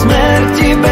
смерті, без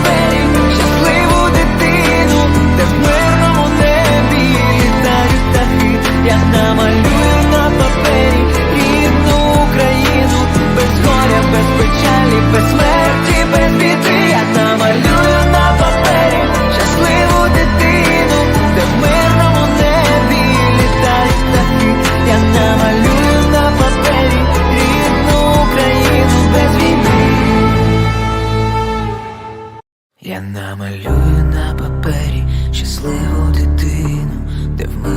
Намалюю на папері щасливу дитину, де в